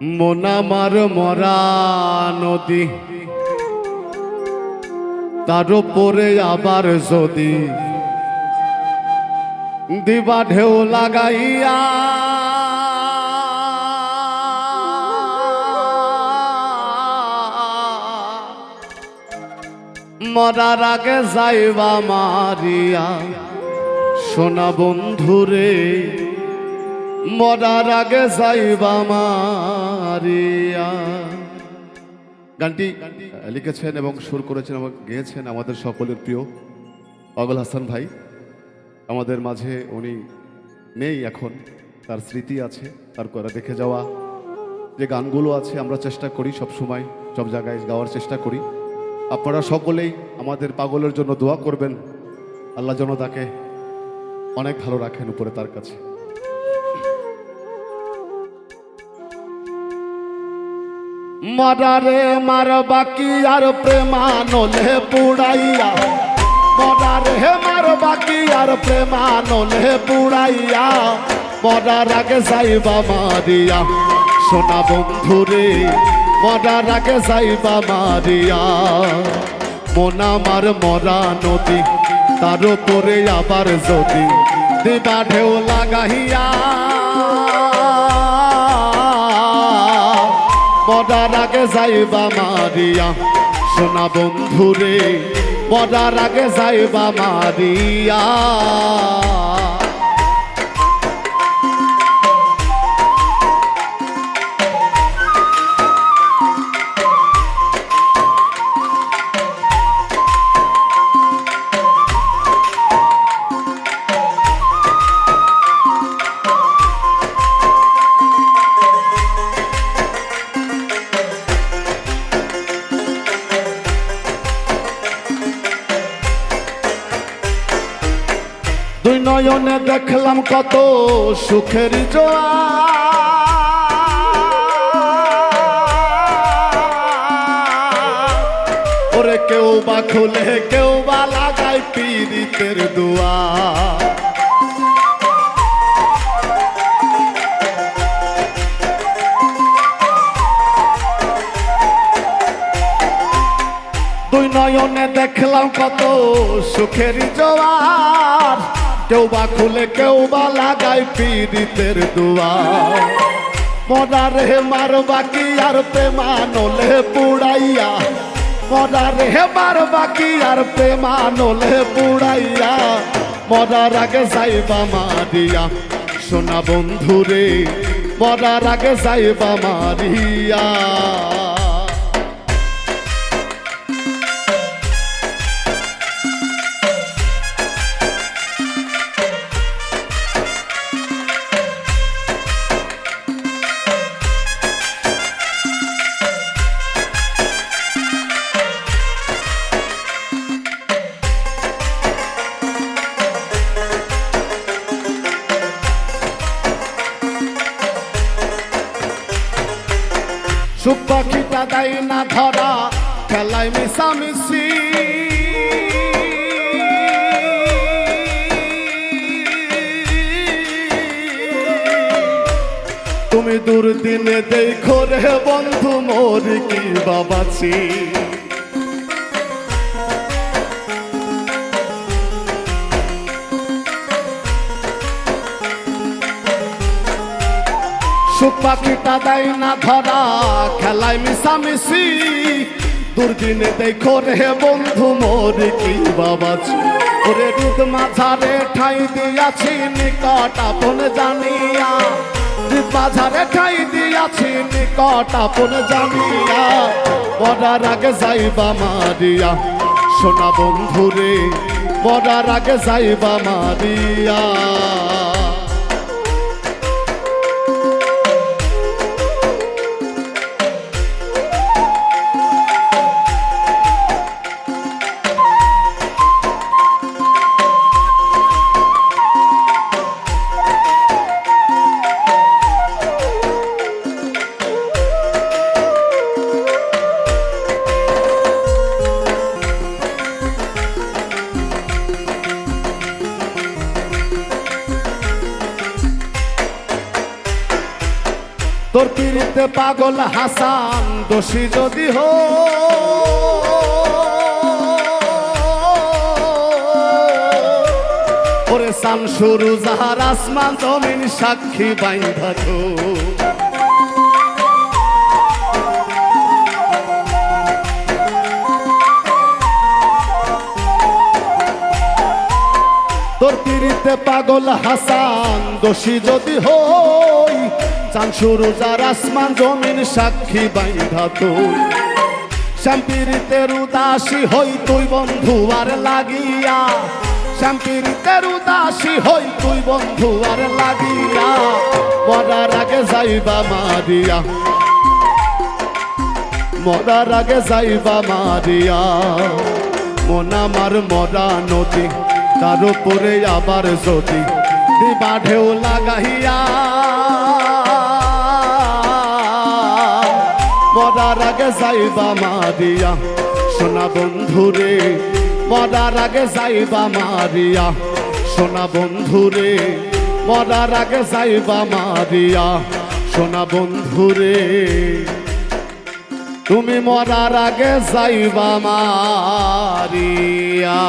মোনামার মরা নদী। তার উপরে আবার যদি দিবা ঢেউ লাগাইয়া, মরার আগে যাইবা মারিয়া। সোনা বন্ধুরে মরার আগে যাইবা মারিয়া। গানটি লিখেছেন এবং সুর করেছেন এবং গেয়েছেন আমাদের সকলের প্রিয় অগল হাসান ভাই। আমাদের মাঝে উনি নেই এখন, তার স্মৃতি আছে, তার করা দেখে যাওয়া। যে গানগুলো আছে আমরা চেষ্টা করি সব সময়, সব জায়গায় গাওয়ার চেষ্টা করি। আপনারা সকলেই আমাদের পাগলের জন্য দোয়া করবেন। আল্লাহ যেন তাকে অনেক ভালো রাখেন উপরে তার কাছে। মরারে মার বাকি আর প্রেমানলে পুড়াইয়া। মরারে মার বাকি আর প্রেমানলে পুড়াইয়া। মরার আগে যাইবা মারিয়া। সোনা বন্ধুরে, মরার আগে যাইবা মারিয়া। মোনা মার মরা নদী, তার উপরে আবার যদি দিবা ঢেউ লাগাইয়া। মরার আগে যাইবা মারিয়া। সোনা বন্ধুরে মরার আগে যাইবা মারিয়া। দুই নয়নে দেখলাম কত সুখের জোয়া ওরে কেউ বা খুলে, কেউ বা লাগাই পীড়িতের দোয়া। নয়নে দেখলাম কত সুখের জোয়ার। কেউ বা খুলে কেউ বা লাগাই পীড়িতের দুয়ার। মরার হে মার বাকি আর প্রেমানলে পুড়াইয়া। মরার হে মার বাকি আর প্রেমানলে পুড়াইয়া। মরার আগে যাইবা মারিয়া। সোনা বন্ধুরে, মরার আগে যাইবা মারিয়া। সুখ পাখিটা দেয় না ধরা, খেলায় মিশামিশি। তুমি দুর্দিনে দেখো রে বন্ধু, মোর কি বাবাছি। পাখিটা দেয় না ধরা, খেলায় মিশামিশি। দুর্দিনে দেখো রে বন্ধু, মোর কি বাবা ওরে দুধ মাঝারে ঠাই দিয়াছি, নিকট আপন জানিয়া। দুধ মাঝারে ঠাই দিয়াছি, নিকট আপন জানিয়া। বড়ার আগে যাইবা মারিয়া, সোনা বন্ধুরে বড়ার আগে যাইবা মারিয়া। তোর পিড়িতে পাগল হাসান, দোষী যদি হো ওরে সান শুরু যাহার আসমান জমিন সাক্ষী বাইন্ধা তোর পিড়িতে পাগল হাসান, দোষী যদি হই চান শুরু, যার আসমান জমিন সাক্ষী বাইধা তুই। শ্যাম্পিরিতের উদাসী হই তুই বন্ধু আর লাগিয়া। শ্যাম্পিরিতের উদাসী হই তুই বন্ধু আর লাগিয়া। মরার আগে যাইবা মারিয়া। মরার আগে যাইবা মারিয়া। মন আমার মরা নদী, তার উপরে আবার যদি ঢেউ লাগাইয়া মরার আগে যাইবা মারিয়া। সোনা বন্ধুরে, মরার আগে যাইবা মারিয়া। সোনা বন্ধুরে, মরার আগে যাইবা মারিয়া। সোনা বন্ধুরে, তুমি মরার আগে যাইবা মারিয়া।